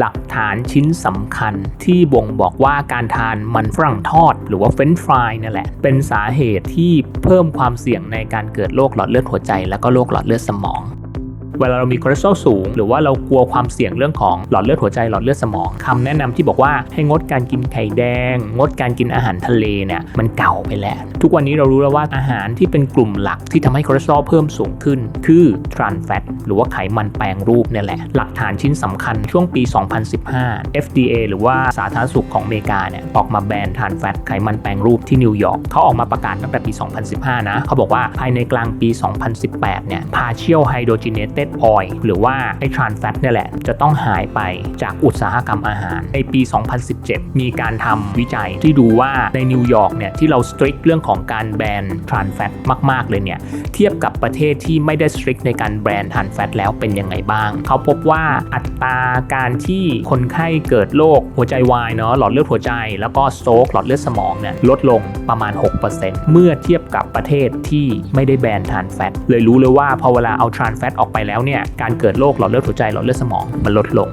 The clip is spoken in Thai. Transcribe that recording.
หลักฐานชิ้นสำคัญที่บ่งบอกว่าการทานมันฝรั่งทอด หรือว่าเฟรนช์ฟรายนั่นแหละ เป็นสาเหตุที่เพิ่มความเสี่ยงในการเกิดโรคหลอดเลือดหัวใจ และก็โรคหลอดเลือดสมอง เวลาเรามีคอเลสเตอรอลสูง หรือว่าเรากลัวความเสี่ยงเรื่องของหลอดเลือดหัวใจหลอดเลือดสมองคำแนะนำที่บอกว่าให้งดการกินไข่แดง งดการกินอาหารทะเลเนี่ยมันเก่าไปแล้ว ทุกวันนี้เรารู้แล้วว่าอาหารที่เป็นกลุ่มหลักที่ทำให้คอเลสเตอรอลเพิ่มสูงขึ้น คือทรานแฟตหรือว่าไขมันแปลงรูปเนี่ยแหละ หลักฐานชิ้นสำคัญช่วงปี 2015 FDA หรือว่าสาธารณสุขของอเมริกาเนี่ยออกมาแบนทรานแฟตไขมันแปลงรูปที่นิวยอร์กเขาออกมาประกาศตั้งแต่ปี 2015 นะเขาบอกว่าภายในกลางปี 2018 เนี่ย partial hydrogenated oil หรือว่าไอ้ทรานแฟตเนี่ยแหละ จะต้องหายไปจากอุตสาหกรรมอาหาร ในปี 2017 มีการทำวิจัยที่ดูว่าในนิวยอร์กเนี่ยที่เรา strict เรื่องของการแบนทรานแฟตมาก ๆ เลยเนี่ย เทียบกับประเทศที่ไม่ได้ strict ในการแบนทรานแฟตแล้วเป็นยังไงบ้าง เขาพบว่าอัตราการที่คนไข้เกิดโรคหัวใจวายเนาะหลอดเลือดหัวใจ แล้วก็สโตรกหลอดเลือดสมองเนี่ยลดลงประมาณ 6%เมื่อเทียบกับประเทศที่ไม่ได้แบนทรานแฟตเลยรู้เลยว่าพอเวลาเอาทรานแฟตออกไปแล้วเนี่ยการเกิดโรคหลอดเลือดหัวใจหลอดเลือดสมองมันลดลง